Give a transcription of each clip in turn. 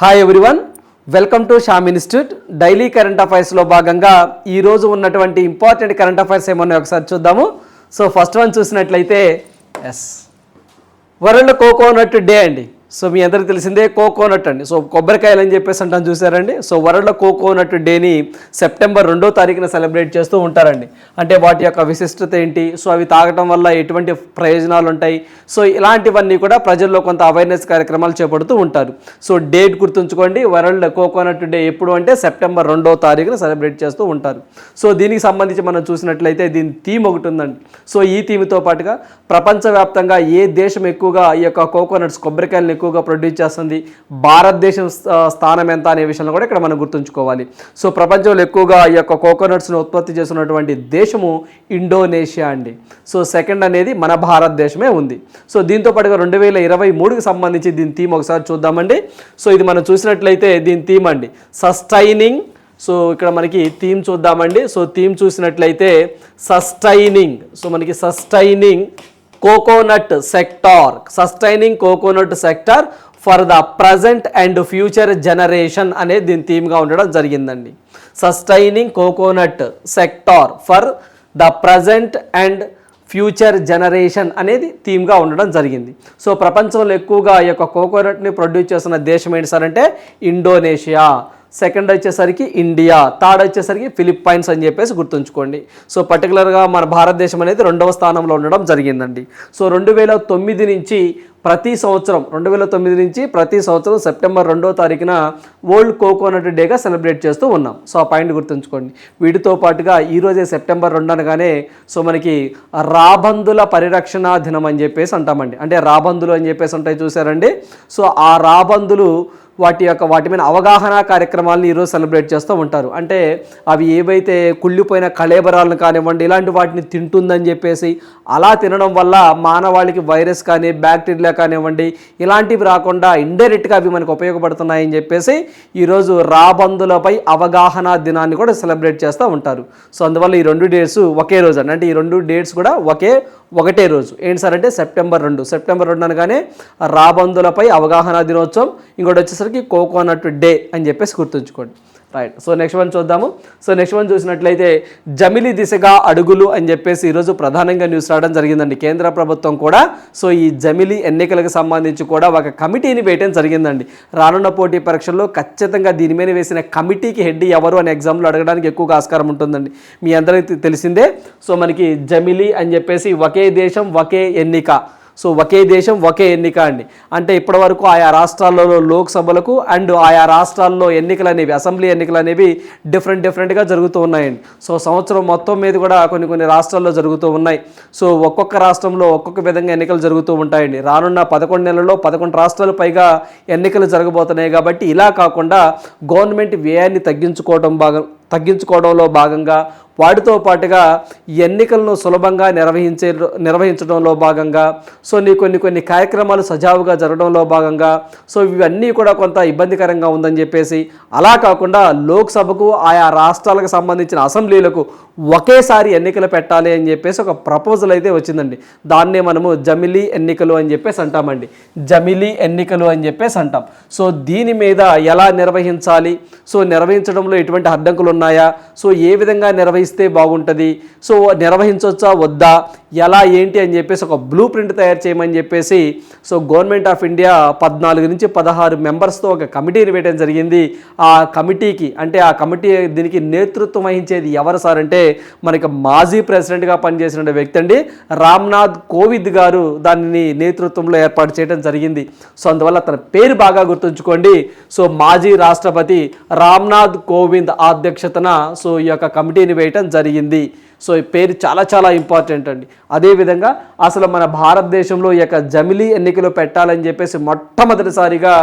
Hi everyone welcome to Sham institute daily current అఫైర్స్లో భాగంగా ఈరోజు ఉన్నటువంటి ఇంపార్టెంట్ కరెంట్ అఫైర్స్ ఏమన్నా ఒకసారి చూద్దాము. సో ఫస్ట్ వన్ చూసినట్లయితే ఎస్ వరల్డ్ కోకోనట్ డే అండి. సో మీ అందరికి తెలిసిందే కోకోనట్ అండి. సో కొబ్బరికాయలు అని చెప్పేసి అంటాను చూసారండి. సో వరల్డ్ కోకోనట్ డేని సెప్టెంబర్ రెండో తారీఖున సెలబ్రేట్ చేస్తూ ఉంటారండి. అంటే వాటి యొక్క విశిష్టత ఏంటి? సో అవి తాగటం వల్ల ఎటువంటి ప్రయోజనాలు ఉంటాయి? సో ఇలాంటివన్నీ కూడా ప్రజల్లో కొంత అవేర్నెస్ కార్యక్రమాలు చేపడుతూ ఉంటారు. సో డేట్ గుర్తుంచుకోండి. వరల్డ్ కోకోనట్ డే ఎప్పుడు అంటే సెప్టెంబర్ రెండో తారీఖున సెలబ్రేట్ చేస్తూ ఉంటారు. సో దీనికి సంబంధించి మనం చూసినట్లయితే దీని థీమ్ ఒకటి ఉందండి. సో ఈ థీమ్తో పాటుగా ప్రపంచవ్యాప్తంగా ఏ దేశం ఎక్కువగా ఈ యొక్క కోకోనట్స్ కొబ్బరికాయలను ఎక్కువగా ప్రొడ్యూస్ చేస్తుంది. భారతదేశం స్థానం ఎంత అనే విషయంలో కూడా ఇక్కడ మనం గుర్తుంచుకోవాలి. సో ప్రపంచంలో ఎక్కువగా ఈ యొక్క కోకోనట్స్ను ఉత్పత్తి చేస్తున్నటువంటి దేశము ఇండోనేషియా అండి. సో సెకండ్ అనేది మన భారతదేశమే ఉంది. సో దీంతో పాటుగా రెండు వేల ఇరవై మూడుకి సంబంధించి దీని థీమ్ ఒకసారి చూద్దామండి. సో ఇది మనం చూసినట్లయితే దీని థీమ్ అండి. సస్టైనింగ్ సో ఇక్కడ మనకి థీమ్ చూద్దామండి. సో థీమ్ చూసినట్లయితే సస్టైనింగ్ సో మనకి sustaining coconut sector sustaining coconut sector for the present and future generation అనేది దీని థీమ్గా ఉండడం జరిగిందండి. Sustaining coconut sector for the present and future generation అనేది థీమ్గా ఉండడం జరిగింది. సో ప్రపంచంలో ఎక్కువగా ఈ యొక్క కోకోనట్ని ప్రొడ్యూస్ చేస్తున్న దేశం ఏంటి సార్ అంటే ఇండోనేషియా. సెకండ్ వచ్చేసరికి ఇండియా థర్డ్ వచ్చేసరికి ఫిలిప్పైన్స్ అని చెప్పేసి గుర్తుంచుకోండి. సో పర్టికులర్గా మన భారతదేశం అనేది రెండవ స్థానంలో ఉండడం జరిగిందండి. సో రెండు వేల తొమ్మిది నుంచి ప్రతి సంవత్సరం రెండు వేల తొమ్మిది నుంచి ప్రతి సంవత్సరం సెప్టెంబర్ రెండో తారీఖున వరల్డ్ కోకోనట్ డేగా సెలబ్రేట్ చేస్తూ ఉన్నాం. సో ఆ పాయింట్ గుర్తుంచుకోండి. వీటితో పాటుగా ఈరోజే సెప్టెంబర్ రెండు అనగానే సో మనకి రాబందుల పరిరక్షణ దినం అని చెప్పేసి అంటామండి. అంటే రాబందులు అని చెప్పేసి ఉంటాయి చూసారండి. సో ఆ రాబందులు వాటి యొక్క వాటి మీద అవగాహన కార్యక్రమాలను ఈరోజు సెలబ్రేట్ చేస్తూ ఉంటారు. అంటే అవి ఏవైతే కుళ్ళిపోయిన కళేబరాలను కానివ్వండి ఇలాంటి వాటిని తింటుందని చెప్పేసి అలా తినడం వల్ల మానవాళికి వైరస్ కానీ బ్యాక్టీరియా కానివ్వండి ఇలాంటివి రాకుండా ఇండైరెక్ట్గా అవి మనకు ఉపయోగపడుతున్నాయని చెప్పేసి ఈరోజు రాబందులపై అవగాహన దినాన్ని కూడా సెలబ్రేట్ చేస్తూ ఉంటారు. సో అందువల్ల ఈ రెండు డేట్స్ ఒకే రోజు అండి. అంటే ఈ రెండు డేట్స్ కూడా ఒకే ఒకటే రోజు. ఏంటి సార్ అంటే సెప్టెంబర్ రెండు. సెప్టెంబర్ రెండు అనగానే రాబందులపై అవగాహన దినోత్సవం. ఇంకోటి వచ్చేసరికి కోకోనట్ డే అని చెప్పేసి గుర్తుంచుకోండి. రైట్ సో నెక్స్ట్ వన్ చూద్దాము. సో నెక్స్ట్ వన్ చూసినట్లయితే జమిలి దిశగా అడుగులు అని చెప్పేసి ఈరోజు ప్రధానంగా న్యూస్ రావడం జరిగిందండి. కేంద్ర ప్రభుత్వం కూడా సో ఈ జమిలి ఎన్నికలకు సంబంధించి కూడా ఒక కమిటీని వేయటం జరిగిందండి. రానున్న పోటీ పరీక్షల్లో ఖచ్చితంగా దీని మీద వేసిన కమిటీకి హెడ్ ఎవరు అనే ఎగ్జామ్లో అడగడానికి ఎక్కువగా ఆస్కారం ఉంటుందండి. మీ అందరికీ తెలిసిందే. సో మనకి జమిలి అని చెప్పేసి ఒకే దేశం ఒకే ఎన్నిక. సో ఒకే దేశం ఒకే ఎన్నిక అండి. అంటే ఇప్పటివరకు ఆయా రాష్ట్రాలలో లోక్సభలకు అండ్ ఆయా రాష్ట్రాల్లో ఎన్నికలు అనేవి అసెంబ్లీ ఎన్నికలు అనేవి డిఫరెంట్ డిఫరెంట్గా జరుగుతూ ఉన్నాయండి. సో సంవత్సరం మొత్తం మీద కూడా కొన్ని కొన్ని రాష్ట్రాల్లో జరుగుతూ ఉన్నాయి. సో ఒక్కొక్క రాష్ట్రంలో ఒక్కొక్క విధంగా ఎన్నికలు జరుగుతూ ఉంటాయండి. రానున్న పదకొండు నెలల్లో పదకొండు రాష్ట్రాలు పైగా ఎన్నికలు జరగబోతున్నాయి కాబట్టి ఇలా కాకుండా గవర్నమెంట్ వ్యయాన్ని తగ్గించుకోవడం బాగా తగ్గించుకోవడంలో భాగంగా వాటితో పాటుగా ఎన్నికలను సులభంగా నిర్వహించే నిర్వహించడంలో భాగంగా సో నీ కొన్ని కొన్ని కార్యక్రమాలు సజావుగా జరగడంలో భాగంగా సో ఇవన్నీ కూడా కొంత ఇబ్బందికరంగా ఉందని చెప్పేసి అలా కాకుండా లోక్సభకు ఆయా రాష్ట్రాలకు సంబంధించిన అసెంబ్లీలకు ఒకేసారి ఎన్నికలు పెట్టాలి అని చెప్పేసి ఒక ప్రపోజల్ అయితే వచ్చిందండి. దాన్నే మనము జమిలీ ఎన్నికలు అని చెప్పేసి అంటామండి. జమిలీ ఎన్నికలు అని చెప్పేసి అంటాం. సో దీని మీద ఎలా నిర్వహించాలి? సో నిర్వహించడంలో ఎటువంటి అడ్డంకులు ఉన్నాయా? సో ఏ విధంగా నిర్వహిస్తే బాగుంటుంది? సో నిర్వహించవచ్చా వద్దా? ఎలా? ఏంటి? అని చెప్పేసి ఒక బ్లూ ప్రింట్ తయారు చేయమని చెప్పేసి సో గవర్నమెంట్ ఆఫ్ ఇండియా పద్నాలుగు నుంచి పదహారు మెంబర్స్తో ఒక కమిటీని వేయడం జరిగింది. ఆ కమిటీకి అంటే ఆ కమిటీ దీనికి నేతృత్వం వహించేది ఎవరు సార్ అంటే మనకి మాజీ ప్రెసిడెంట్గా పనిచేసిన వ్యక్తి అండి. రామ్నాథ్ కోవింద్ గారు దానిని నేతృత్వంలో ఏర్పాటు చేయడం జరిగింది. సో అందువల్ల తన పేరు బాగా గుర్తుంచుకోండి. సో మాజీ రాష్ట్రపతి రామ్నాథ్ కోవింద్ అధ్యక్షతన సో ఈ యొక్క కమిటీని వేయటం జరిగింది. సో ఈ పేరు చాలా చాలా ఇంపార్టెంట్ అండి. అదేవిధంగా అసలు మన భారతదేశంలో ఈ యొక్క జమిలీ ఎన్నికలు పెట్టాలని చెప్పేసి మొట్టమొదటిసారిగా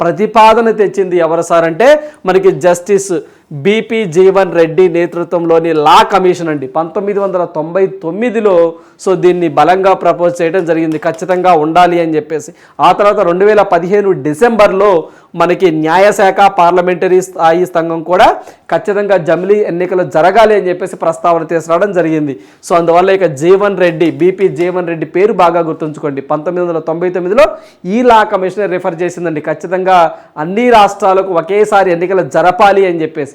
ప్రతిపాదన తెచ్చింది ఎవరు సార్ అంటే మనకి జస్టిస్ బీపీ జీవన్ రెడ్డి నేతృత్వంలోని లా కమిషన్ అండి. పంతొమ్మిది వందల తొంభై తొమ్మిదిలో సో దీన్ని బలంగా ప్రపోజ్ చేయడం జరిగింది. ఖచ్చితంగా ఉండాలి అని చెప్పేసి. ఆ తర్వాత రెండు వేల పదిహేను డిసెంబర్లో మనకి న్యాయశాఖ పార్లమెంటరీ స్థాయి సంఘం కూడా ఖచ్చితంగా జమిలీ ఎన్నికలు జరగాలి అని చెప్పేసి ప్రస్తావన తీసుకురావడం జరిగింది. సో అందువల్ల ఇక జీవన్ రెడ్డి బీపీ జీవన్ రెడ్డి పేరు బాగా గుర్తుంచుకోండి. పంతొమ్మిది వందల తొంభై తొమ్మిదిలో ఈ లా కమిషన్ రిఫర్ చేసిందండి. ఖచ్చితంగా అన్ని రాష్ట్రాలకు ఒకేసారి ఎన్నికలు జరపాలి అని చెప్పేసి.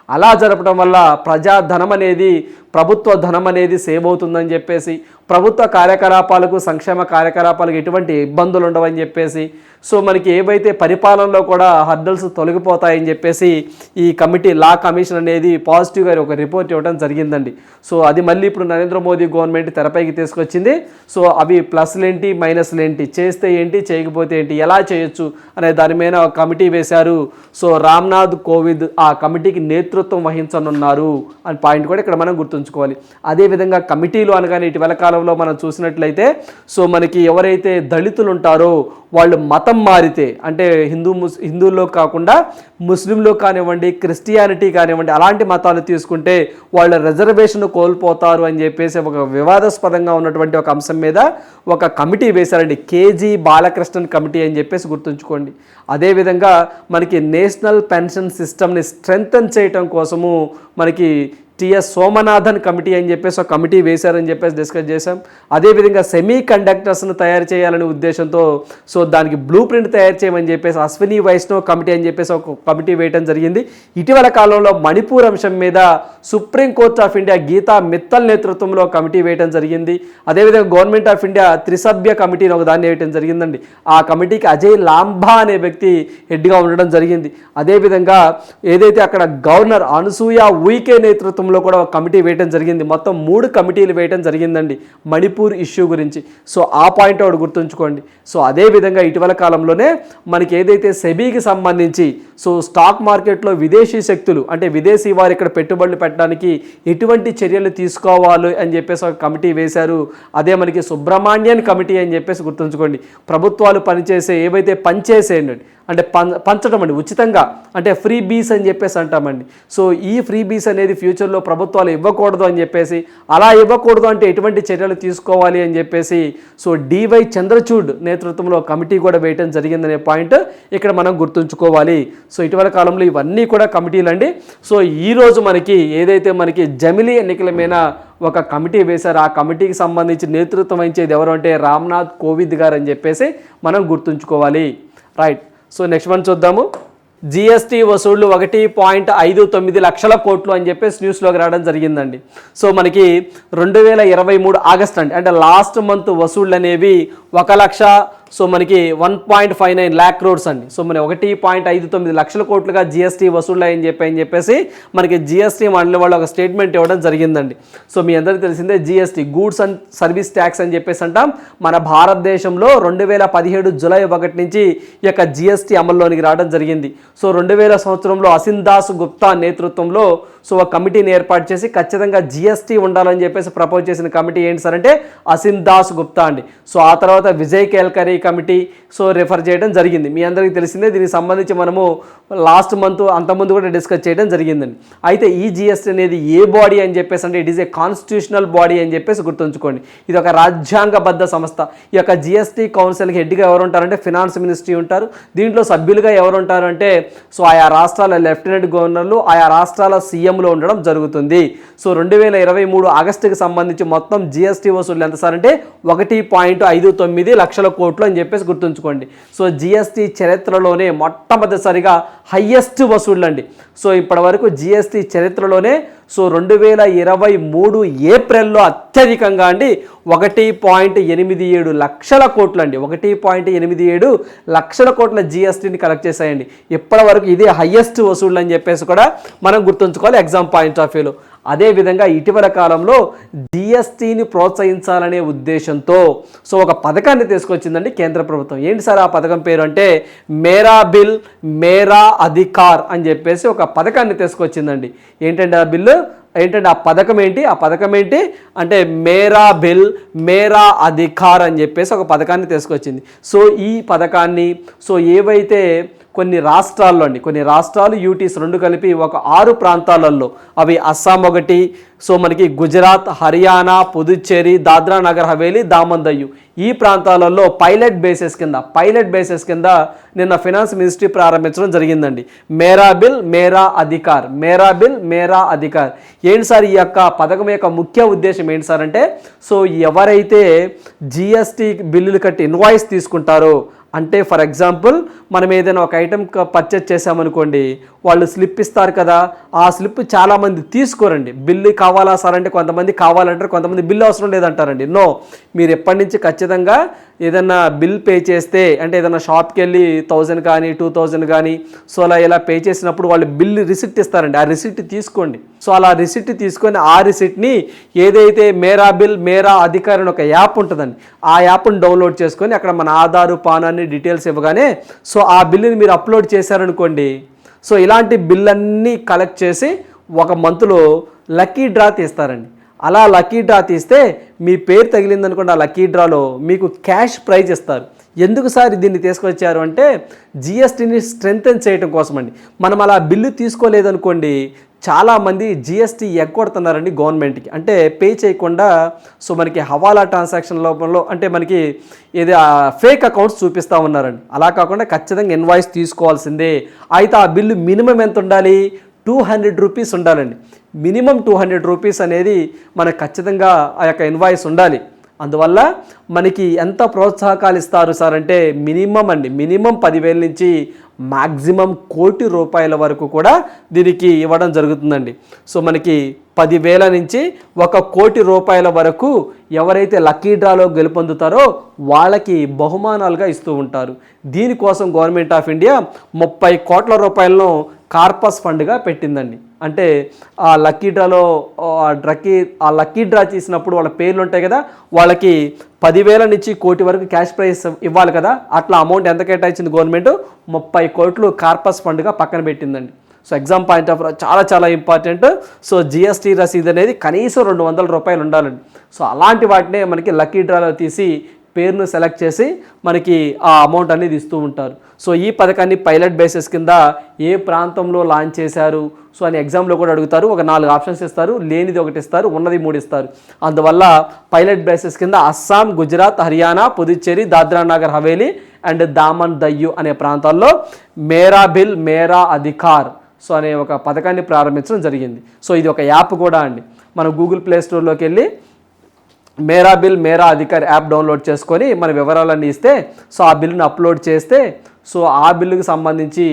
అలా జరపడం వల్ల ప్రజాధనం అనేది ప్రభుత్వ ధనం అనేది సేవ్ అవుతుందని చెప్పేసి ప్రభుత్వ కార్యకలాపాలకు సంక్షేమ కార్యకలాపాలకు ఎటువంటి ఇబ్బందులు ఉండవని చెప్పేసి సో మనకి ఏవైతే పరిపాలనలో కూడా హర్డల్స్ తొలగిపోతాయని చెప్పేసి ఈ కమిటీ లా కమిషన్ అనేది పాజిటివ్గా ఒక రిపోర్ట్ ఇవ్వడం జరిగిందండి. సో అది మళ్ళీ ఇప్పుడు నరేంద్ర మోదీ గవర్నమెంట్ తెరపైకి తీసుకొచ్చింది. సో అవి ప్లస్లు ఏంటి మైనస్లు ఏంటి చేస్తే ఏంటి చేయకపోతే ఏంటి ఎలా చేయొచ్చు అనే దాని మీద ఒక కమిటీ వేశారు. సో రామ్నాథ్ కోవింద్ ఆ కమిటీకి నేతృత్వం వహించనున్నారు అని పాయింట్ కూడా ఇక్కడ మనం గుర్తుంచుకోవాలి. అదేవిధంగా కమిటీలు అనగానే ఇటీవల కాలంలో మనం చూసినట్లయితే సో మనకి ఎవరైతే దళితులు ఉంటారో వాళ్ళు మతం మారితే అంటే హిందూ ముస్ హిందువుల్లో కాకుండా ముస్లింలు కానివ్వండి క్రిస్టియానిటీ కానివ్వండి అలాంటి మతాలు తీసుకుంటే వాళ్ళ రిజర్వేషన్ కోల్పోతారు అని చెప్పేసి ఒక వివాదాస్పదంగా ఉన్నటువంటి ఒక అంశం మీద ఒక కమిటీ వేశారండి. కేజీ బాలకృష్ణన్ కమిటీ అని చెప్పేసి గుర్తుంచుకోండి. అదేవిధంగా మనకి నేషనల్ పెన్షన్ సిస్టమ్ని స్ట్రెంగ్తన్ చేయటం కోసము మనకి టిఎస్ సోమనాథన్ కమిటీ అని చెప్పేసి ఒక కమిటీ వేశారని చెప్పేసి డిస్కస్ చేశాం. అదేవిధంగా సెమీ కండక్టర్స్ను తయారు చేయాలనే ఉద్దేశంతో సో దానికి బ్లూ ప్రింట్ తయారు చేయమని చెప్పేసి అశ్విని వైష్ణవ్ కమిటీ అని చెప్పేసి ఒక కమిటీ వేయడం జరిగింది. ఇటీవల కాలంలో మణిపూర్ అంశం మీద supreme court of India Geeta Mittal నేతృత్వంలో కమిటీ వేయడం జరిగింది. అదేవిధంగా గవర్నమెంట్ ఆఫ్ ఇండియా త్రిసభ్య కమిటీని ఒక దాన్ని వేయడం జరిగిందండి. ఆ కమిటీకి అజయ్ లాంబా అనే వ్యక్తి హెడ్గా ఉండడం జరిగింది. అదేవిధంగా ఏదైతే అక్కడ గవర్నర్ అనసూయ ఉయికే నేతృత్వంలో కూడా ఒక కమిటీ వేయడం జరిగింది. మొత్తం మూడు కమిటీలు వేయడం జరిగిందండి మణిపూర్ ఇష్యూ గురించి. సో ఆ పాయింట్ ఒకటి గుర్తుంచుకోండి. సో అదేవిధంగా ఇటీవల కాలంలోనే మనకి ఏదైతే సెబీకి సంబంధించి సో స్టాక్ మార్కెట్లో విదేశీ శక్తులు అంటే విదేశీ వారు ఇక్కడ పెట్టుబడులు పెట్టడానికి ఎటువంటి చర్యలు తీసుకోవాలి అని చెప్పేసి ఒక కమిటీ వేశారు. అదే మనకి సుబ్రహ్మణ్యన్ కమిటీ అని చెప్పేసి గుర్తుంచుకోండి. ప్రభుత్వాలు పనిచేసే ఏవైతే పనిచేసేయండి అంటే పం పంచడం అండి ఉచితంగా అంటే ఫ్రీ బీస్ అని చెప్పేసి అంటామండి. సో ఈ ఫ్రీ బీస్ అనేది ఫ్యూచర్లో ప్రభుత్వాలు ఇవ్వకూడదు అని చెప్పేసి అలా ఇవ్వకూడదు అంటే ఎటువంటి చర్యలు తీసుకోవాలి అని చెప్పేసి సో డివై చంద్రచూడ్ నేతృత్వంలో కమిటీ కూడా వేయటం జరిగిందనే పాయింట్ ఇక్కడ మనం గుర్తుంచుకోవాలి. సో ఇటీవల కాలంలో ఇవన్నీ కూడా కమిటీలు అండి సో ఈరోజు మనకి ఏదైతే మనకి జమిలీ ఎన్నికల మీద ఒక కమిటీ వేశారు ఆ కమిటీకి సంబంధించి నేతృత్వం వహించేది ఎవరు అంటే రామ్నాథ్ కోవింద్ గారు అని చెప్పేసి మనం గుర్తుంచుకోవాలి. రైట్. సో నెక్స్ట్ వన్ చూద్దాము. జిఎస్టీ వసూళ్ళు ఒకటి పాయింట్ ఐదు తొమ్మిది లక్షల కోట్లు అని చెప్పేసి న్యూస్లోకి రావడం జరిగిందండి. సో మనకి రెండు వేల ఇరవై మూడు ఆగస్ట్ అండి. అంటే లాస్ట్ మంత్ వసూళ్ళు అనేవి ఒక లక్ష సో మనకి one point five nine lakh crores అండి. సో మన ఒకటి పాయింట్ ఐదు తొమ్మిది లక్షల కోట్లుగా జిఎస్టీ వసూళ్ళాయని చెప్పి అని చెప్పేసి మనకి జిఎస్టీ మండలి వాళ్ళు ఒక స్టేట్మెంట్ ఇవ్వడం జరిగిందండి. సో మీ అందరికీ తెలిసిందే GST goods and service tax అని చెప్పేసి అంటాం. మన భారతదేశంలో రెండు వేల పదిహేడు జూలై ఒకటి నుంచి ఈ యొక్క జిఎస్టీ అమల్లోనికి రావడం జరిగింది. సో రెండు వేల సంవత్సరంలో అసిందాస్ గుప్తా నేతృత్వంలో సో ఒక కమిటీని ఏర్పాటు చేసి ఖచ్చితంగా జిఎస్టీ ఉండాలని చెప్పేసి ప్రపోజ్ చేసిన కమిటీ ఏంటి సార్ అంటే అసిన్ దాస్ గుప్తా అండి. సో ఆ తర్వాత విజయ్ కేల్కరీ కమిటీ సో రిఫర్ చేయడం జరిగింది. మీ అందరికీ తెలిసిందే దీనికి సంబంధించి మనము లాస్ట్ మంత్ అంతకుముందు కూడా డిస్కస్ చేయడం జరిగిందండి. అయితే ఈ జిఎస్టీ అనేది ఏ బాడీ అని చెప్పేసి అంటే it is a constitutional body అని చెప్పేసి గుర్తుంచుకోండి. ఇది ఒక రాజ్యాంగబద్ధ సంస్థ. ఈ యొక్క జిఎస్టీ కౌన్సిల్కి హెడ్గా ఎవరు ఉంటారంటే ఫినాన్స్ మినిస్ట్రీ ఉంటారు. దీంట్లో సభ్యులుగా ఎవరు ఉంటారు అంటే సో ఆయా రాష్ట్రాల లెఫ్టినెంట్ గవర్నర్లు ఆయా రాష్ట్రాల సీఎంలు ఉండడం జరుగుతుంది. సో రెండు వేల ఇరవై మూడు ఆగస్టుకి సంబంధించి మొత్తం జిఎస్టీ వసూలు ఎంత సార్ అంటే ఒకటి పాయింట్ ఐదు తొమ్మిది లక్షల కోట్లు అని చెప్పేసి గుర్తుంచుకోండి. సో జిఎస్టీ చరిత్రలోనే మొట్టమొదటిసారిగా హయ్యెస్ట్ వసూళ్ళు అండి సో ఇప్పటి వరకు జిఎస్టీ చరిత్రలోనే సో రెండు వేల ఇరవై మూడు ఏప్రిల్లో అత్యధికంగా అండి ఒకటి పాయింట్ ఎనిమిది ఏడు లక్షల కోట్లు అండి ఒకటి పాయింట్ ఎనిమిది ఏడు లక్షల కోట్ల జిఎస్టీని కలెక్ట్ చేశాయండి. ఇప్పటి వరకు ఇదే హయ్యెస్ట్ వసూళ్ళు అని చెప్పేసి కూడా మనం గుర్తుంచుకోవాలి. ఎగ్జామ్ పాయింట్ ఆఫ్ వ్యూలో అదేవిధంగా ఇటీవల కాలంలో జిఎస్టీని ప్రోత్సహించాలనే ఉద్దేశంతో సో ఒక పథకాన్ని తీసుకొచ్చిందండి కేంద్ర ప్రభుత్వం. ఏంటి సార్ ఆ పథకం పేరు అంటే మేరా బిల్ మేరా అధికార్ అని చెప్పేసి ఒక పథకాన్ని తీసుకొచ్చిందండి. ఏంటంటే ఆ బిల్లు? ఏంటంటే ఆ పథకం ఏంటి? ఆ పథకం ఏంటి? అంటే మేరా బిల్ మేరా అధికార్ అని చెప్పేసి ఒక పథకాన్ని తీసుకొచ్చింది. సో ఈ పథకాన్ని సో ఏవైతే కొన్ని రాష్ట్రాల్లో అండి కొన్ని రాష్ట్రాలు యూటీస్ రెండు కలిపి ఒక ఆరు ప్రాంతాలలో అవి అస్సాం ఒకటి సో మనకి గుజరాత్ హర్యానా పుదుచ్చేరి దాద్రా నగర్ హవేలీ దామందయ్యు. ఈ ప్రాంతాలలో పైలట్ బేసెస్ కింద పైలట్ బేసెస్ కింద నిన్న ఫినాన్స్ మినిస్ట్రీ ప్రారంభించడం జరిగిందండి. మేరా బిల్ మేరా అధికార్ మేరా బిల్ మేరా అధికార్. ఏంటి సార్ ఈ యొక్క పథకం యొక్క ముఖ్య ఉద్దేశం ఏంటి సార్ అంటే సో ఎవరైతే జిఎస్టీ బిల్లులు కట్టి ఇన్వాయిస్ తీసుకుంటారో అంటే ఫర్ ఎగ్జాంపుల్ మనం ఏదైనా ఒక ఐటెం పర్చేజ్ చేసామనుకోండి వాళ్ళు స్లిప్ ఇస్తారు కదా ఆ స్లిప్ చాలామంది తీసుకోరండి. బిల్లు కావాలా సార్ అంటే కొంతమంది కావాలంటారు కొంతమంది బిల్లు అవసరం లేదంటారండి. నో మీరు ఎప్పటి నుంచి ఖచ్చితంగా ఏదైనా బిల్ పే చేస్తే అంటే ఏదైనా షాప్కి వెళ్ళి థౌజండ్ కానీ టూ థౌజండ్ కానీ సో అలా ఇలా పే చేసినప్పుడు వాళ్ళు బిల్ రిసిప్ట్ ఇస్తారండి. ఆ రిసిప్ట్ తీసుకోండి. సో అలా రిసిప్ట్ తీసుకొని ఆ రిసిప్ట్ని ఏదైతే మేరా బిల్ మేరా అధికారి అని ఒక యాప్ ఉంటుందండి ఆ యాప్ని డౌన్లోడ్ చేసుకొని అక్కడ మన ఆధారు పాన్ అన్ని డీటెయిల్స్ ఇవ్వగానే సో ఆ బిల్లుని మీరు అప్లోడ్ చేశారనుకోండి సో ఇలాంటి బిల్ అన్నీ కలెక్ట్ చేసి ఒక మంత్లో లక్కీ డ్రా తీస్తారండి. అలా లక్కీ డ్రా తీస్తే మీ పేరు తగిలిందనుకోండి ఆ లక్కీ డ్రాలో మీకు క్యాష్ ప్రైజ్ ఇస్తారు. ఎందుకు సార్ దీన్ని తీసుకొచ్చారు అంటే జిఎస్టీని స్ట్రెంగ్తన్ చేయడం కోసం అండి. మనం అలా బిల్లు తీసుకోలేదనుకోండి చాలామంది జిఎస్టీ ఎగ్గొడుతున్నారండి గవర్నమెంట్కి అంటే పే చేయకుండా సో మనకి హవాలా ట్రాన్సాక్షన్ లోపంలో అంటే మనకి ఇది ఫేక్ అకౌంట్స్ చూపిస్తూ ఉన్నారండి. అలా కాకుండా ఖచ్చితంగా ఇన్వాయిస్ తీసుకోవాల్సిందే. అయితే ఆ బిల్లు మినిమం ఎంత ఉండాలి? టూ హండ్రెడ్ రూపీస్ ఉండాలండి. మినిమం టూ హండ్రెడ్ రూపీస్ అనేది మనకు ఖచ్చితంగా ఆ యొక్క ఇన్వాయిస్ ఉండాలి. అందువల్ల మనకి ఎంత ప్రోత్సాహకాలు ఇస్తారు సార్ అంటే మినిమం అండి. మినిమం పదివేల నుంచి మ్యాక్సిమం కోటి రూపాయల వరకు కూడా దీనికి ఇవ్వడం జరుగుతుందండి. సో మనకి పదివేల నుంచి ఒక కోటి రూపాయల వరకు ఎవరైతే లక్కీ డ్రాలో గెలుపొందుతారో వాళ్ళకి బహుమానాలుగా ఇస్తూ ఉంటారు. దీనికోసం గవర్నమెంట్ ఆఫ్ ఇండియా ముప్పై కోట్ల రూపాయలను కార్పస్ ఫండ్గా పెట్టిందండి. అంటే ఆ లక్కీ డ్రాలో డ్రకీ డ్రక్కీ ఆ లక్కీ డ్రా చేసినప్పుడు వాళ్ళ పేర్లు ఉంటాయి కదా వాళ్ళకి పదివేల నుంచి కోటి వరకు క్యాష్ ప్రైస్ ఇవ్వాలి కదా అట్లా అమౌంట్ ఎంత కేటాయించింది గవర్నమెంట్? ముప్పై కోట్లు కార్పస్ ఫండ్గా పక్కన పెట్టిందండి. సో ఎగ్జామ్ పాయింట్ ఆఫ్ చాలా చాలా ఇంపార్టెంట్. సో జిఎస్టీ రసీదు అనేది కనీసం రెండు వందల రూపాయలు ఉండాలండి. సో అలాంటి వాటినే మనకి లక్కీ డ్రాలో తీసి పేరును సెలెక్ట్ చేసి మనకి ఆ అమౌంట్ అనేది ఇస్తూ ఉంటారు. సో ఈ పథకాన్ని పైలట్ బేసిస్ కింద ఏ ప్రాంతంలో లాంచ్ చేశారు? సో అని ఎగ్జామ్లో కూడా అడుగుతారు. ఒక నాలుగు ఆప్షన్స్ ఇస్తారు. లేనిది ఒకటి ఇస్తారు. ఉన్నది మూడు ఇస్తారు. అందువల్ల పైలట్ బేసిస్ కింద అస్సాం గుజరాత్ హర్యానా పుదుచ్చేరి దాద్రా నగర్ హవేలీ అండ్ దామన్ దయ్యు అనే ప్రాంతాల్లో మేరా బిల్ మేరా అధికార్ సో అనే ఒక పథకాన్ని ప్రారంభించడం జరిగింది. సో ఇది ఒక యాప్ కూడా అండి. మనం గూగుల్ ప్లే స్టోర్లోకి వెళ్ళి మేరా బిల్ మేరా అధికారి యాప్ డౌన్లోడ్ చేసుకొని మన వివరాలన్నీ ఇస్తే సో ఆ బిల్లును అప్లోడ్ చేస్తే సో ఆ బిల్లుకి సంబంధించి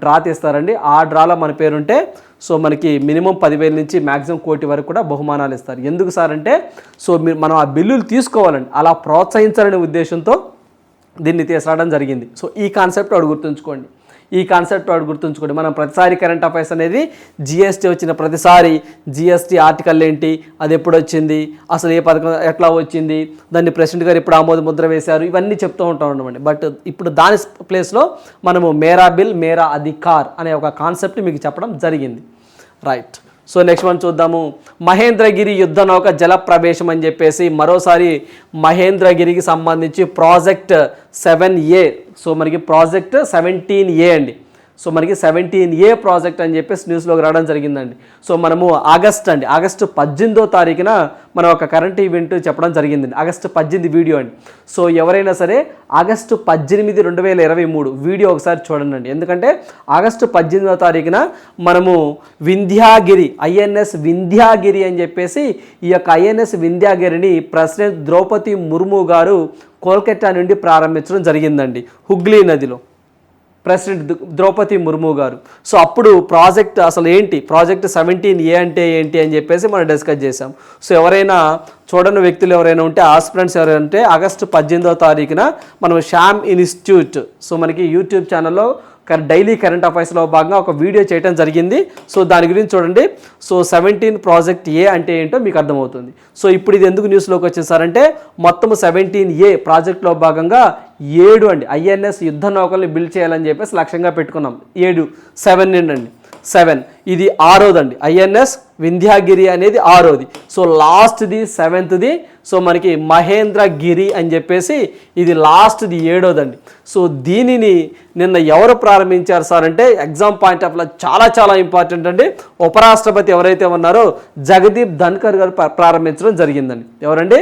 డ్రా తీస్తారండి. ఆ డ్రాలో మన పేరుంటే సో మనకి మినిమం పదివేల నుంచి మ్యాక్సిమం కోటి వరకు కూడా బహుమానాలు ఇస్తారు. ఎందుకు సార్ అంటే సో మీరు మనం ఆ బిల్లులు తీసుకోవాలండి. అలా ప్రోత్సహించాలనే ఉద్దేశంతో దీన్ని తీసుకురావడం జరిగింది. సో ఈ కాన్సెప్ట్ వాడు గుర్తుంచుకోండి ఈ కాన్సెప్ట్ వాడు గుర్తుంచుకోండి. మనం ప్రతిసారి కరెంట్ అఫైర్స్ అనేది జిఎస్టీ వచ్చిన ప్రతిసారి జిఎస్టీ ఆర్టికల్ ఏంటి అది ఎప్పుడు వచ్చింది అసలు ఏ పథకం ఎట్లా వచ్చింది దాన్ని ప్రెసిడెంట్ గారు ఎప్పుడు ఆమోద ముద్ర వేశారు ఇవన్నీ చెప్తూ ఉంటాం ఉండమండి బట్ ఇప్పుడు దాని ప్లేస్లో మనము మేరా బిల్ మేరా అధికార్ అనే ఒక కాన్సెప్ట్ మీకు చెప్పడం జరిగింది. రైట్ సో నెక్స్ట్ వన్ చూద్దాము. మహేంద్రగిరి యుద్ధ నౌక జల ప్రవేశం అని చెప్పేసి మరోసారి మహేంద్రగిరికి సంబంధించి ప్రాజెక్ట్ సెవెన్ ఏ. సో మనకి ప్రాజెక్ట్ సెవెంటీన్ ఏ అండి. సో మనకి సెవెంటీన్ ఏ ప్రాజెక్ట్ అని చెప్పేసి న్యూస్లోకి రావడం జరిగిందండి. సో మనము ఆగస్ట్ అండి ఆగస్టు పద్దెనిమిదో తారీఖున మనం ఒక కరెంట్ ఈవెంట్ చెప్పడం జరిగిందండి. ఆగస్టు పద్దెనిమిది వీడియో అండి. సో ఎవరైనా సరే ఆగస్టు పద్దెనిమిది రెండు వేల ఇరవై మూడు వీడియో ఒకసారి చూడండి అండి ఎందుకంటే ఆగస్టు పద్దెనిమిదో తారీఖున మనము వింధ్యాగిరి ఐఎన్ఎస్ వింధ్యాగిరి అని చెప్పేసి ఈ యొక్క ఐఎన్ఎస్ వింధ్యాగిరిని ప్రెసిడెంట్ ద్రౌపది ముర్ము గారు కోల్కతా నుండి ప్రారంభించడం జరిగిందండి. హుగ్లీ నదిలో. ప్రెసిడెంట్ ద్రౌపది ముర్ము గారు. సో అప్పుడు ప్రాజెక్ట్ అసలు ఏంటి? ప్రాజెక్ట్ సెవెంటీన్ ఏ అంటే ఏంటి అని చెప్పేసి మనం డిస్కస్ చేసాం సో ఎవరైనా చూడని వ్యక్తులు ఎవరైనా ఉంటే ఆస్పిరెంట్స్ ఎవరైనా ఉంటే ఆగస్టు పద్దెనిమిదవ తారీఖున మనం శ్యామ్ ఇన్స్టిట్యూట్ సో మనకి యూట్యూబ్ ఛానల్లో డైలీ కరెంట్ అఫైర్స్లో భాగంగా ఒక వీడియో చేయడం జరిగింది. సో దాని గురించి చూడండి. సో సెవెంటీన్ ప్రాజెక్ట్ ఏ అంటే ఏంటో మీకు అర్థమవుతుంది. సో ఇప్పుడు ఇది ఎందుకు న్యూస్లోకి వచ్చేసారంటే మొత్తం సెవెంటీన్ ఏ ప్రాజెక్ట్లో భాగంగా ఏడు అండి. ఐఎన్ఎస్ యుద్ధ నౌకల్ని బిల్డ్ చేయాలని చెప్పేసి లక్ష్యంగా పెట్టుకున్నాం. ఏడు సెవెన్ అండి. సెవెన్ ఇది ఆరోదండి. ఐఎన్ఎస్ వింధ్యాగిరి అనేది ఆరోది. సో లాస్ట్ది సెవెంత్ది సో మనకి మహేంద్రగిరి అని చెప్పేసి ఇది లాస్ట్ది ఏడోదండి. సో దీనిని నిన్న ఎవరు ప్రారంభించారు సార్ అంటే ఎగ్జామ్ పాయింట్ ఆఫ్ చాలా చాలా ఇంపార్టెంట్ అండి. ఉపరాష్ట్రపతి ఎవరైతే ఉన్నారో జగదీప్ ధన్కర్ గారు ప్రారంభించడం జరిగిందండి. ఎవరండి?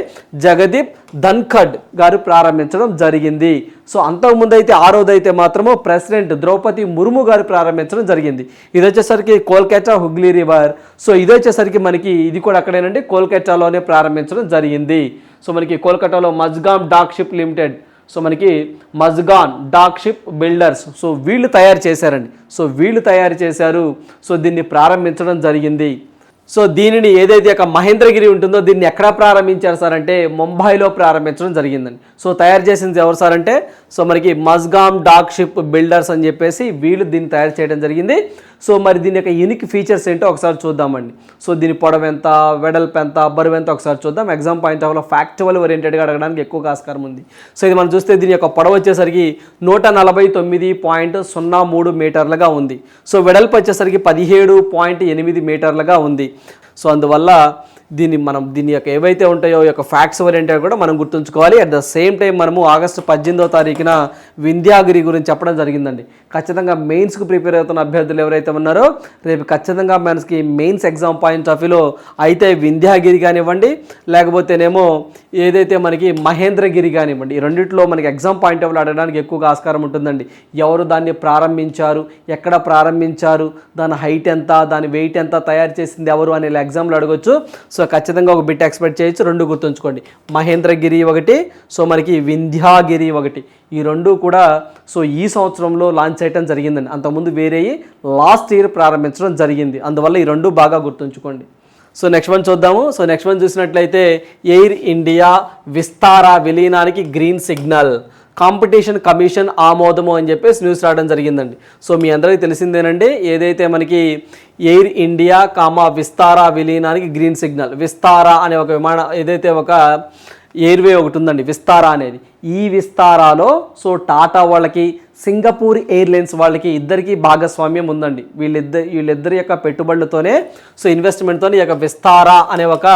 జగదీప్ ధన్ఖడ్ గారు ప్రారంభించడం జరిగింది. సో అంతకుముందు అయితే ఆరోదైతే అయితే మాత్రము ప్రెసిడెంట్ ద్రౌపది ముర్ము గారు ప్రారంభించడం జరిగింది. ఇది వచ్చేసరికి కోల్కతా హుగ్లీ రివర్. సో ఇది వచ్చేసరికి మనకి ఇది కూడా అక్కడేనండి కోల్కతాలోనే ప్రారంభించడం జరిగింది. సో మనకి కోల్కతాలో Mazgaon dock ship limited. So మనకి Mazagon dock ship builders. So వీళ్ళు తయారు చేశారండి. సో వీళ్ళు తయారు చేశారు. సో దీన్ని ప్రారంభించడం జరిగింది. సో దీనిని ఏదైతే ఒక మహేంద్రగిరి ఉంటుందో దీన్ని ఎక్కడ ప్రారంభించారు సార్ అంటే ముంబైలో ప్రారంభించడం జరిగిందండి. సో తయారు చేసింది ఎవరు సార్ అంటే సో మనకి మజ్గామ్ డాక్ షిప్ బిల్డర్స్ అని చెప్పేసి వీళ్ళు దీన్ని తయారు చేయడం జరిగింది. సో మరి దీని యొక్క యూనిక్ ఫీచర్స్ ఏంటో ఒకసారి చూద్దామండి. సో దీని పొడవు ఎంత వెడల్పు ఎంత బరువు ఎంత ఒకసారి చూద్దాం. ఎగ్జామ్ పాయింట్ ఆఫ్లో ఫ్యాక్చువల్ ఓరియంటెడ్గా అడగడానికి ఎక్కువ ఆస్కారం ఉంది. సో ఇది మనం చూస్తే దీని యొక్క పొడవు వచ్చేసరికి నూట నలభై తొమ్మిది పాయింట్ సున్నా మూడు మీటర్లుగా ఉంది. సో వెడల్పు వచ్చేసరికి పదిహేడు పాయింట్ ఎనిమిది మీటర్లుగా ఉంది. సో అందువల్ల దీన్ని మనం దీని యొక్క ఏవైతే ఉంటాయో యొక్క ఫ్యాక్ట్స్ ఓరియంటెడ్ కూడా మనం గుర్తుంచుకోవాలి. అట్ ద సేమ్ టైం మనము ఆగస్టు పద్దెనిమిదో తారీఖున వింధ్యాగిరి గురించి చెప్పడం జరిగిందండి. ఖచ్చితంగా మెయిన్స్కి ప్రిపేర్ అవుతున్న అభ్యర్థులు ఎవరైతే ఉన్నారో రేపు ఖచ్చితంగా మనకి మెయిన్స్ ఎగ్జామ్ పాయింట్ ఆఫ్ వ్యూలో అయితే వింధ్యాగిరి కానివ్వండి లేకపోతేనేమో ఏదైతే మనకి మహేంద్రగిరి కానివ్వండి ఈ రెండిట్లో మనకి ఎగ్జామ్ పాయింట్ ఆఫ్ ఆడడానికి అడగడానికి ఎక్కువగా ఆస్కారం ఉంటుందండి. ఎవరు దాన్ని ప్రారంభించారు ఎక్కడ ప్రారంభించారు దాని హైట్ ఎంత దాని వెయిట్ ఎంత తయారు చేసింది ఎవరు అనే ఎగ్జామ్లో అడగొచ్చు. సో సో ఖచ్చితంగా ఒక బిట్ ఎక్స్పెక్ట్ చేయొచ్చు రెండు గుర్తుంచుకోండి. మహేంద్రగిరి ఒకటి సో మనకి వింధ్యాగిరి ఒకటి. ఈ రెండు కూడా సో ఈ సంవత్సరంలో లాంచ్ చేయడం జరిగిందండి. అంతకుముందు వేరే లాస్ట్ ఇయర్ ప్రారంభించడం జరిగింది. అందువల్ల ఈ రెండు బాగా గుర్తుంచుకోండి. సో నెక్స్ట్ వన్ చూద్దాము. సో నెక్స్ట్ వన్ చూసినట్లయితే ఎయిర్ ఇండియా విస్తారా విలీనానికి గ్రీన్ సిగ్నల్ కాంపిటీషన్ కమిషన్ ఆమోదము అని చెప్పేసి న్యూస్ రావడం జరిగిందండి. సో మీ అందరికీ తెలిసిందేనండి ఏదైతే మనకి ఎయిర్ ఇండియా కామా విస్తారా విలీనానికి గ్రీన్ సిగ్నల్ విస్తారా అనే ఒక విమాన ఏదైతే ఒక ఎయిర్వే ఒకటి ఉందండి విస్తారా అనేది ఈ విస్తారాలో సో టాటా వాళ్ళకి సింగపూర్ ఎయిర్లైన్స్ వాళ్ళకి ఇద్దరికీ భాగస్వామ్యం ఉందండి. వీళ్ళిద్దరు వీళ్ళిద్దరి యొక్క పెట్టుబడులతోనే సో ఇన్వెస్ట్మెంట్తోనే ఈ యొక్క విస్తారా అనే ఒక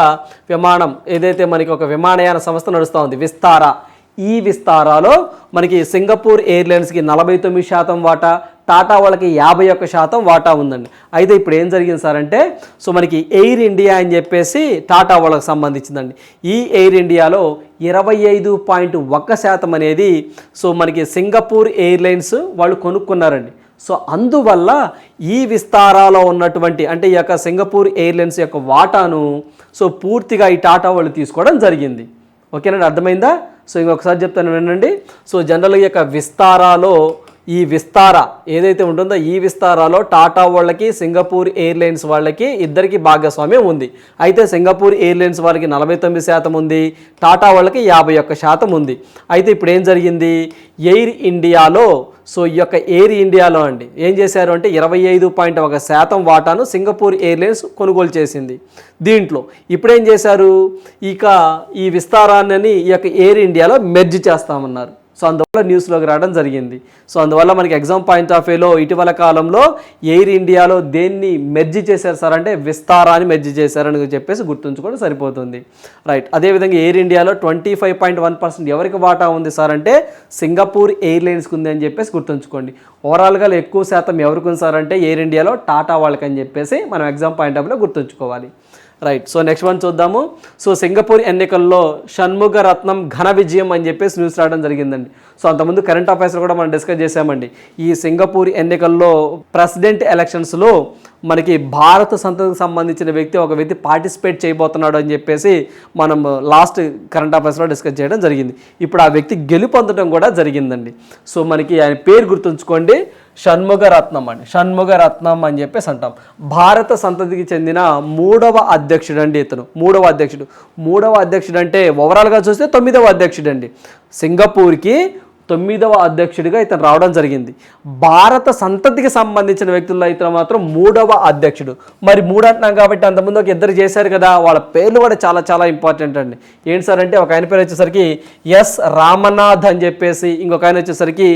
విమానం ఏదైతే మనకి ఒక విమానయాన సంస్థ నడుస్తూ ఉంది విస్తారా ఈ విస్తారాలో మనకి సింగపూర్ ఎయిర్లైన్స్కి నలభై తొమ్మిది శాతం వాటా టాటా వాళ్ళకి యాభై ఒక్క శాతం వాటా ఉందండి. అయితే ఇప్పుడు ఏం జరిగింది సార్ అంటే సో మనకి ఎయిర్ ఇండియా అని చెప్పేసి టాటా వాళ్ళకి సంబంధించిందండి. ఈ ఎయిర్ ఇండియాలో ఇరవై ఐదు పాయింట్ ఒక్క శాతం అనేది సో మనకి సింగపూర్ ఎయిర్లైన్స్ వాళ్ళు కొనుక్కున్నారండి. సో అందువల్ల ఈ విస్తారాలో ఉన్నటువంటి అంటే ఈ యొక్క సింగపూర్ ఎయిర్లైన్స్ యొక్క వాటాను సో పూర్తిగా ఈ టాటా వాళ్ళు తీసుకోవడం జరిగింది. ఓకేనండి అర్థమైందా? సో ఇంకొకసారి చెప్తాను వినండి. సో జనరల్గా యొక్క విస్తారాలో ఈ విస్తార ఏదైతే ఉంటుందో ఈ విస్తారాలో టాటా వాళ్ళకి సింగపూర్ ఎయిర్లైన్స్ వాళ్ళకి ఇద్దరికి భాగస్వామ్యం ఉంది. అయితే సింగపూర్ ఎయిర్లైన్స్ వాళ్ళకి నలభై తొమ్మిది శాతం ఉంది టాటా వాళ్ళకి యాభై ఒక్క శాతం ఉంది. అయితే ఇప్పుడు ఏం జరిగింది? ఎయిర్ ఇండియాలో సో ఈ యొక్క ఎయిర్ ఇండియాలో అండి ఏం చేశారు అంటే ఇరవై ఐదు పాయింట్ ఒక శాతం వాటాను సింగపూర్ ఎయిర్లైన్స్ కొనుగోలు చేసింది. దీంట్లో ఇప్పుడేం చేశారు? ఇక ఈ విస్తారాన్ని ఈ యొక్క ఎయిర్ ఇండియాలో మెర్జ్ చేస్తామన్నారు. సో అందువల్ల న్యూస్లోకి రావడం జరిగింది. సో అందువల్ల మనకి ఎగ్జామ్ పాయింట్ ఆఫ్ వ్యూలో ఇటీవల కాలంలో ఎయిర్ ఇండియాలో దేన్ని మెర్జి చేశారు సార్ అంటే విస్తారాన్ని మెర్జి చేశారని చెప్పేసి గుర్తుంచుకోవడం సరిపోతుంది. రైట్. అదేవిధంగా ఎయిర్ ఇండియాలో twenty five point one percent ఎవరికి వాటా ఉంది సార్ అంటే సింగపూర్ ఎయిర్లైన్స్కి ఉంది అని చెప్పేసి గుర్తుంచుకోండి. ఓవరాల్గా ఎక్కువ శాతం ఎవరికి ఉంది సార్ అంటే ఎయిర్ ఇండియాలో టాటా వాళ్ళకి అని చెప్పేసి మనం ఎగ్జామ్ పాయింట్ ఆఫ్ వ్యూలో గుర్తుంచుకోవాలి. రైట్ సో నెక్స్ట్ వన్ చూద్దాము. సో సింగపూర్ ఎన్నికల్లో షణ్ముఖ రత్నం ఘన విజయం అని చెప్పేసి న్యూస్ రావడం జరిగిందండి. సో అంతకుముందు కరెంట్ అఫైర్స్ కూడా మనం డిస్కస్ చేసామండి ఈ సింగపూర్ ఎన్నికల్లో ప్రెసిడెంట్ ఎలక్షన్స్లో మనకి భారత సంతతికి సంబంధించిన వ్యక్తి ఒక వ్యక్తి పార్టిసిపేట్ చేయబోతున్నాడు అని చెప్పేసి మనం లాస్ట్ కరెంట్ అఫైర్స్లో డిస్కస్ చేయడం జరిగింది. ఇప్పుడు ఆ వ్యక్తి గెలుపొందడం కూడా జరిగిందండి. సో మనకి ఆయన పేరు గుర్తుంచుకోండి. షణ్ముగ రత్నం అండి. షణ్ముగ రత్నం అని చెప్పేసి అంటాం. భారత సంతతికి చెందిన మూడవ అధ్యక్షుడు అండి ఇతను. మూడవ అధ్యక్షుడు. మూడవ అధ్యక్షుడు అంటే ఓవరాల్గా చూస్తే తొమ్మిదవ అధ్యక్షుడు అండి సింగపూర్కి తొమ్మిదవ అధ్యక్షుడిగా ఇతను రావడం జరిగింది. భారత సంతతికి సంబంధించిన వ్యక్తుల్లో ఇతను మాత్రం మూడవ అధ్యక్షుడు. మరి మూడు అంటున్నాం కాబట్టి అంతకుముందు ఒక ఇద్దరు చేశారు కదా వాళ్ళ పేర్లు కూడా చాలా చాలా ఇంపార్టెంట్ అండి. ఏంటి సార్ అంటే ఒక ఆయన పేరు వచ్చేసరికి ఎస్ రామనాథ్ అని చెప్పేసి ఇంకొక ఆయన వచ్చేసరికి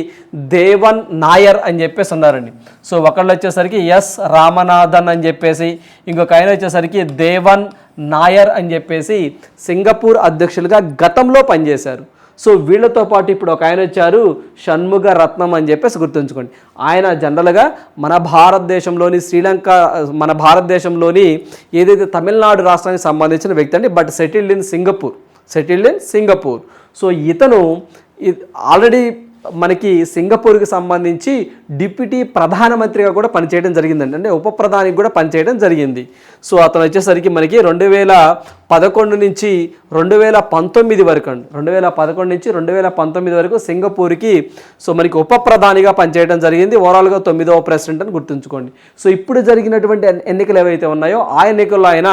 దేవన్ నాయర్ అని చెప్పేసి ఉన్నారండి. సో ఒకళ్ళు వచ్చేసరికి ఎస్ రామనాథన్ అని చెప్పేసి ఇంకొక ఆయన వచ్చేసరికి దేవన్ నాయర్ అని చెప్పేసి సింగపూర్ అధ్యక్షులుగా గతంలో పనిచేశారు. సో వీళ్ళతో పాటు ఇప్పుడు ఒక ఆయన వచ్చారు షణ్ముగ రత్నం అని చెప్పేసి గుర్తుంచుకోండి. ఆయన జనరల్గా మన భారతదేశంలోని శ్రీలంక మన భారతదేశంలోని ఏదైతే తమిళనాడు రాష్ట్రానికి సంబంధించిన వ్యక్తి అండి but settled in Singapore settled in Singapore so ఇతను ఆల్రెడీ మనకి సింగపూర్కి సంబంధించి డిప్యూటీ ప్రధానమంత్రిగా కూడా పనిచేయడం జరిగిందండి. అంటే ఉప ప్రధానికి కూడా పనిచేయడం జరిగింది. సో అతను వచ్చేసరికి మనకి రెండు వేల పదకొండు నుంచి రెండు వేల పంతొమ్మిది వరకు అండి. రెండు వేల పదకొండు నుంచి రెండు వేల పంతొమ్మిది వరకు సింగపూర్కి సో మనకి ఉప ప్రధానిగా పనిచేయడం జరిగింది. ఓవరాల్గా తొమ్మిదవ ప్రెసిడెంట్ అని గుర్తుంచుకోండి. సో ఇప్పుడు జరిగినటువంటి ఎన్నికలు ఏవైతే ఉన్నాయో ఆ ఎన్నికల్లో ఆయన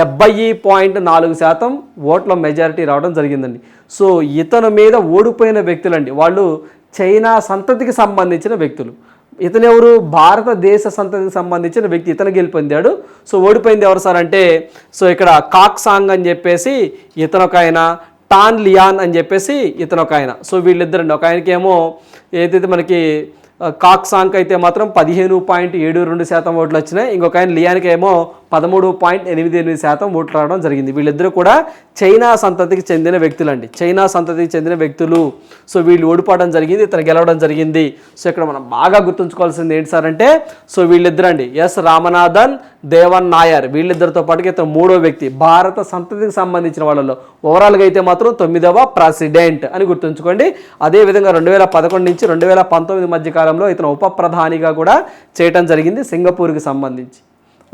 డెబ్బై పాయింట్ నాలుగు శాతం ఓట్ల మెజారిటీ రావడం జరిగిందండి. సో ఇతను మీద ఓడిపోయిన వ్యక్తులండి. వాళ్ళు చైనా సంతతికి సంబంధించిన వ్యక్తులు. ఇతను ఎవరు? భారతదేశ సంతతికి సంబంధించిన వ్యక్తి. ఇతను గెలిపొందాడు. సో ఓడిపోయింది ఎవరు సార్ అంటే సో ఇక్కడ కాక్ సాంగ్ అని చెప్పేసి ఇతను ఒక ఆయన టాన్ లియాన్ అని చెప్పేసి ఇతను ఒక ఆయన సో వీళ్ళిద్దరండి. ఒక ఆయనకేమో ఏదైతే మనకి కాక్ సాంగ్ అయితే మాత్రం పదిహేను పాయింట్ ఏడు రెండు శాతం ఓట్లు వచ్చినాయి. ఇంకొక ఆయన లియానికి ఏమో పదమూడు పాయింట్ ఎనిమిది ఎనిమిది శాతం ఓట్లు రావడం జరిగింది. వీళ్ళిద్దరూ కూడా చైనా సంతతికి చెందిన వ్యక్తులండి. చైనా సంతతికి చెందిన వ్యక్తులు. సో వీళ్ళు ఓడిపోవడం జరిగింది ఇతను గెలవడం జరిగింది. సో ఇక్కడ మనం బాగా గుర్తుంచుకోవాల్సింది ఏంటి సార్ అంటే సో వీళ్ళిద్దరండి. ఎస్ రామనాథన్ దేవన్ నాయర్ వీళ్ళిద్దరితో పాటుగా ఇతను మూడో వ్యక్తి. భారత సంతతికి సంబంధించిన వాళ్ళలో ఓవరాల్గా అయితే మాత్రం తొమ్మిదవ ప్రెసిడెంట్ అని గుర్తుంచుకోండి. అదేవిధంగా రెండు వేల పదకొండు నుంచి రెండు వేల పంతొమ్మిది మధ్య కాలంలో ఇతను ఉప ప్రధానిగా కూడా చేయటం జరిగింది సింగపూర్కి సంబంధించి.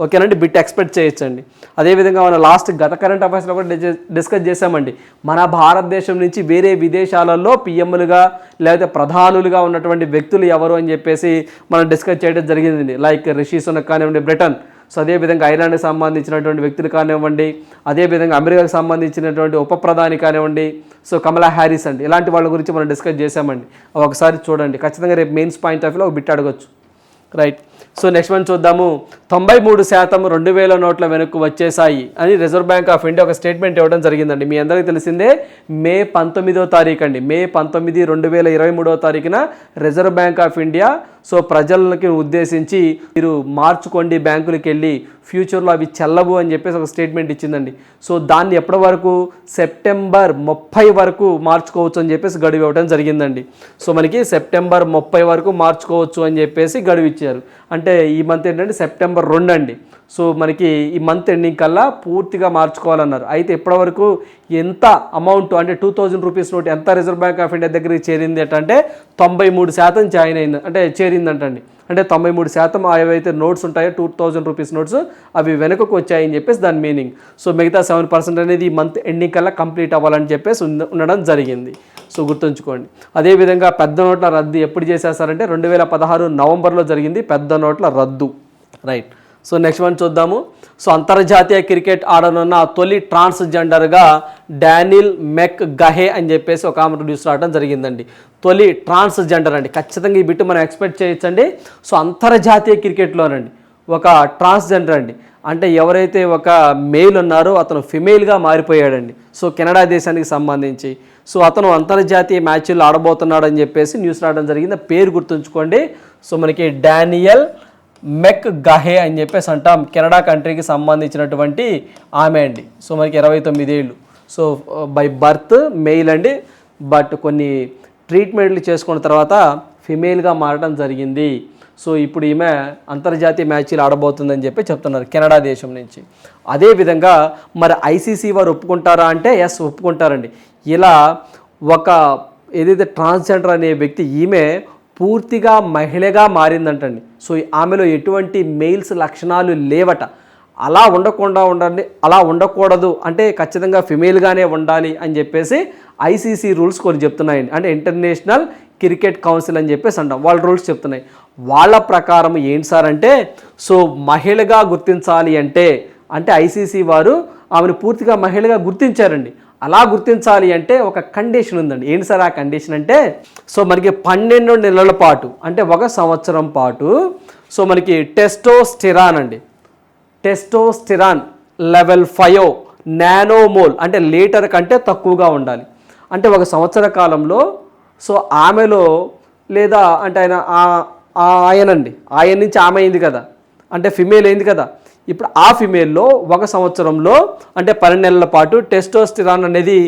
ఓకేనండి? బిట్ ఎక్స్పెక్ట్ చేయొచ్చండి. అదేవిధంగా మన లాస్ట్ గత కరెంట్ అఫైర్స్లో కూడా డిస్కస్ చేశామండి. మన భారతదేశం నుంచి వేరే విదేశాలలో పిఎంలుగా లేకపోతే ప్రధానులుగా ఉన్నటువంటి వ్యక్తులు ఎవరు అని చెప్పేసి మనం డిస్కస్ చేయడం జరిగింది లైక్ రిషి సునక్ కానివ్వండి బ్రిటన్. సో అదేవిధంగా ఐర్లాండ్కి సంబంధించినటువంటి వ్యక్తులు కానివ్వండి అదేవిధంగా అమెరికాకు సంబంధించినటువంటి ఉప ప్రధాని కానివ్వండి సో కమలా హ్యారిస్ అండి. ఇలాంటి వాళ్ళ గురించి మనం డిస్కస్ చేశామండి. ఒకసారి చూడండి. ఖచ్చితంగా రేపు మెయిన్స్ పాయింట్ ఆఫ్ వ్యూలో ఒక బిట్ అడగొచ్చు. రైట్. సో నెక్స్ట్ వన్ చూద్దాము. తొంభై మూడు శాతం రెండు వేల నోట్ల వెనక్కు వచ్చేసాయి అని రిజర్వ్ బ్యాంక్ ఆఫ్ ఇండియా ఒక స్టేట్మెంట్ ఇవ్వడం జరిగిందండి. మీ అందరికీ తెలిసిందే మే పంతొమ్మిదో తారీఖు అండి మే పంతొమ్మిది రెండు వేల ఇరవై మూడో తారీఖున Reserve Bank of India so ప్రజలకి ఉద్దేశించి మీరు మార్చుకోండి బ్యాంకులకి వెళ్ళి ఫ్యూచర్లో అవి చెల్లవు అని చెప్పేసి ఒక స్టేట్మెంట్ ఇచ్చిందండి. సో దాన్ని ఎప్పటి వరకు? సెప్టెంబర్ ముప్పై వరకు మార్చుకోవచ్చు అని చెప్పేసి గడువు ఇవ్వడం జరిగిందండి. సో మనకి సెప్టెంబర్ ముప్పై వరకు మార్చుకోవచ్చు అని చెప్పేసి గడువు ఇచ్చారు. అంటే ఈ మంత్ ఏంటంటే సెప్టెంబర్ రెండు అండి. సో మనకి ఈ మంత్ ఎండింగ్ కల్లా పూర్తిగా మార్చుకోవాలన్నారు. అయితే ఇప్పటివరకు ఎంత అమౌంట్ అంటే టూ థౌజండ్ రూపీస్ నోట్ ఎంత రిజర్వ్ బ్యాంక్ ఆఫ్ ఇండియా దగ్గరికి చేరింది అంటే తొంభై మూడు శాతం జాయిన్ అయింది అంటే చేరిందంటండి. అంటే తొంభై మూడు శాతం ఏవైతే నోట్స్ ఉంటాయో టూ థౌజండ్ రూపీస్ నోట్స్ అవి వెనుకకు వచ్చాయని చెప్పేసి దాని మీనింగ్ సో మిగతా సెవెన్ పర్సెంట్ అనేది ఈ మంత్ ఎండింగ్ కల్లా కంప్లీట్ అవ్వాలని చెప్పేసి ఉండడం జరిగింది. సో గుర్తుంచుకోండి. అదేవిధంగా పెద్ద నోట్ల రద్దు ఎప్పుడు చేసేస్తారంటే రెండు వేల పదహారు నవంబర్లో జరిగింది పెద్ద నోట్ల రద్దు. రైట్. సో నెక్స్ట్ వన్ చూద్దాము. సో అంతర్జాతీయ క్రికెట్ ఆడనున్న తొలి ట్రాన్స్జెండర్గా డానిల్ మెక్ గహే అని చెప్పేసి ఒక ఆమె న్యూస్ రావడం జరిగిందండి. తొలి ట్రాన్స్జెండర్ అండి. ఖచ్చితంగా ఈ బిట్ మనం ఎక్స్పెక్ట్ చేయొచ్చండి. సో అంతర్జాతీయ క్రికెట్లోనండి. ఒక ట్రాన్స్జెండర్ అండి. అంటే ఎవరైతే ఒక మేల్ ఉన్నారో అతను ఫిమేల్గా మారిపోయాడండి. సో కెనడా దేశానికి సంబంధించి. సో అతను అంతర్జాతీయ మ్యాచ్లు ఆడబోతున్నాడని చెప్పేసి న్యూస్ రావడం జరిగింది. పేరు గుర్తుంచుకోండి. సో మనకి డానియల్ మెక్ గహే అని చెప్పేసి అంటాం. కెనడా కంట్రీకి సంబంధించినటువంటి ఆమె అండి. సో మనకి ఇరవై తొమ్మిది ఏళ్ళు. సో బై బర్త్ మెయిల్ అండి. బట్ కొన్ని ట్రీట్మెంట్లు చేసుకున్న తర్వాత ఫిమేల్గా మారడం జరిగింది. సో ఇప్పుడు ఈమె అంతర్జాతీయ మ్యాచ్లు ఆడబోతుందని చెప్పి చెప్తున్నారు కెనడా దేశం నుంచి. అదేవిధంగా మరి ఐసీసీ వారు ఒప్పుకుంటారా అంటే ఎస్ ఒప్పుకుంటారండి. ఇలా ఒక ఏదైతే ట్రాన్స్జెండర్ అనే వ్యక్తి ఈమె పూర్తిగా మహిళగా మారిందంటండి. సో ఆమెలో ఎటువంటి మెయిల్స్ లక్షణాలు లేవట. అలా ఉండకుండా ఉండండి అలా ఉండకూడదు. అంటే ఖచ్చితంగా ఫిమేల్గానే ఉండాలి అని చెప్పేసి ఐసీసీ రూల్స్ కొన్ని చెప్తున్నాయండి. అంటే ఇంటర్నేషనల్ క్రికెట్ కౌన్సిల్ అని చెప్పేసి అంటాం. వాళ్ళ రూల్స్ చెప్తున్నాయి. వాళ్ళ ప్రకారం ఏంటి సార్ అంటే సో మహిళగా గుర్తించాలి అంటే అంటే ఐసీసీ వారు ఆమెను పూర్తిగా మహిళగా గుర్తించారండి. అలా గుర్తించాలి అంటే ఒక కండిషన్ ఉందండి. ఏంటి సార్ ఆ కండిషన్ అంటే? సో మనకి పన్నెండు నెలల పాటు అంటే ఒక సంవత్సరం పాటు సో మనకి టెస్టోస్టిరాన్ అండి టెస్టోస్టిరాన్ లెవెల్ ఫైవ్ నానోమోల్ అంటే లీటర్ కంటే తక్కువగా ఉండాలి. అంటే ఒక సంవత్సర కాలంలో సో ఆమెలో లేదా అంటే ఆయన ఆయనండి. ఆయన నుంచి ఆమె అయింది కదా. అంటే ఫిమేల్ అయింది కదా. ఇప్పుడు ఆ ఫిమేల్లో ఒక సంవత్సరంలో అంటే పన్నెండు నెలల పాటు టెస్టోస్టిరాన్ అనేది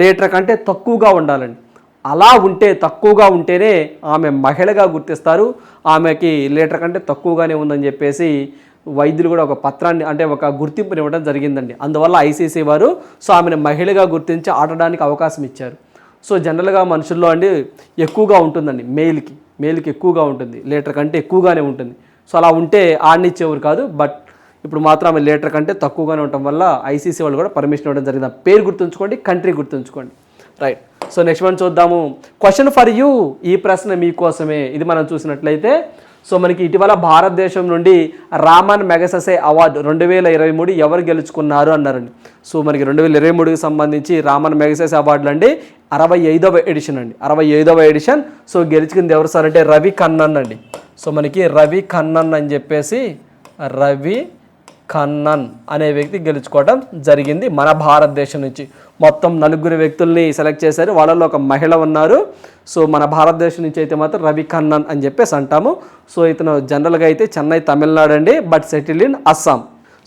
లీటర్ కంటే తక్కువగా ఉండాలండి. అలా ఉంటే తక్కువగా ఉంటేనే ఆమె మహిళగా గుర్తిస్తారు. ఆమెకి లీటర్ కంటే తక్కువగానే ఉందని చెప్పేసి వైద్యులు కూడా ఒక పత్రాన్ని అంటే ఒక గుర్తింపుని ఇవ్వడం జరిగిందండి. అందువల్ల ఐసీసీ వారు సో ఆమెను మహిళగా గుర్తించి ఆడడానికి అవకాశం ఇచ్చారు. సో జనరల్గా మనుషుల్లో అండి ఎక్కువగా ఉంటుందండి. మేల్కి మేల్కి ఎక్కువగా ఉంటుంది. లీటర్ కంటే ఎక్కువగానే ఉంటుంది. సో అలా ఉంటే ఆడనిచ్చేవారు కాదు. బట్ ఇప్పుడు మాత్రం ఆమె లీటర్ కంటే తక్కువగానే ఉండటం వల్ల ఐసీసీ వాళ్ళు కూడా పర్మిషన్ ఇవ్వడం జరిగింది. పేరు గుర్తుంచుకోండి కంట్రీ గుర్తుంచుకోండి. రైట్ సో నెక్స్ట్ మనం చూద్దాము. క్వశ్చన్ ఫర్ యూ ఈ ప్రశ్న మీకోసమే. ఇది మనం చూసినట్లయితే సో మనకి ఇటీవల భారతదేశం నుండి రామన్ మెగససే అవార్డు రెండు వేల ఇరవై మూడు ఎవరు గెలుచుకున్నారు అన్నారండి. సో మనకి రెండు వేల ఇరవై మూడుకి సంబంధించి రామన్ మెగసెస్ అవార్డులు అండి అరవై ఐదవ ఎడిషన్ అండి. అరవై ఐదవ ఎడిషన్ సో గెలుచుకుంది ఎవరు సార్ అంటే రవి కన్నన్ అండి. సో మనకి రవి కన్నన్ అని చెప్పేసి రవి ఖన్నన్ అనే వ్యక్తి గెలుచుకోవడం జరిగింది. మన భారతదేశం నుంచి మొత్తం నలుగురు వ్యక్తుల్ని సెలెక్ట్ చేశారు. వాళ్ళలో ఒక మహిళ ఉన్నారు. సో మన భారతదేశం నుంచి అయితే మాత్రం రవి ఖన్నన్ అని చెప్పేసి అంటాము. సో ఇతను జనరల్గా అయితే చెన్నై తమిళనాడు అండి but settle in Assam.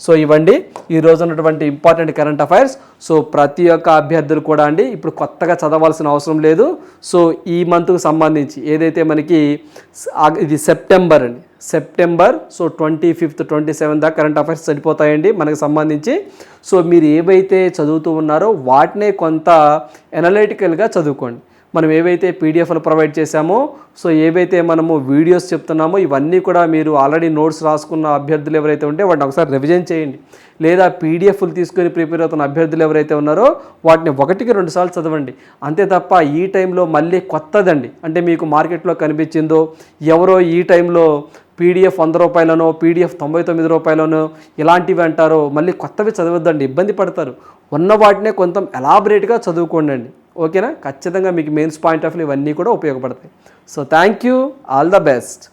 So ఇవ్వండి. ఈ రోజు ఉన్నటువంటి ఇంపార్టెంట్ కరెంట్ అఫైర్స్. సో ప్రతి ఒక్క అభ్యర్థులు కూడా అండి ఇప్పుడు కొత్తగా చదవాల్సిన అవసరం లేదు. సో ఈ మంత్కు సంబంధించి ఏదైతే మనకి ఇది సెప్టెంబర్ అండి September so twenty fifth twenty seven దాకా కరెంట్ అఫైర్స్ సరిపోతాయండి మనకు సంబంధించి. సో మీరు ఏవైతే చదువుతూ ఉన్నారో వాటినే కొంత ఎనలైటికల్గా చదువుకోండి. మనం ఏవైతే పీడిఎఫ్లు ప్రొవైడ్ చేశామో సో ఏవైతే మనము వీడియోస్ చెప్తున్నామో ఇవన్నీ కూడా మీరు ఆల్రెడీ నోట్స్ రాసుకున్న అభ్యర్థులు ఎవరైతే ఉంటే వాటిని ఒకసారి రివిజన్ చేయండి. లేదా పీడిఎఫ్లు తీసుకొని ప్రిపేర్ అవుతున్న అభ్యర్థులు ఎవరైతే ఉన్నారో వాటిని ఒకటికి రెండు సార్లు చదవండి. అంతే తప్ప ఈ టైంలో మళ్ళీ కొత్తదండి. అంటే మీకు మార్కెట్లో కనిపించిందో ఎవరో ఈ టైంలో పీడిఎఫ్ వంద రూపాయలనో పీడిఎఫ్ తొంభై తొమ్మిది రూపాయలనో ఇలాంటివి అంటారో మళ్ళీ కొత్తవి చదవద్దండి ఇబ్బంది పడతారు. ఉన్న వాటినే కొంత ఎలాబరేట్గా చదువుకోండి ఓకేనా? ఖచ్చితంగా మీకు మెయిన్స్ పాయింట్ ఆఫ్ ఇవన్నీ కూడా ఉపయోగపడతాయి. So thank you. All the best.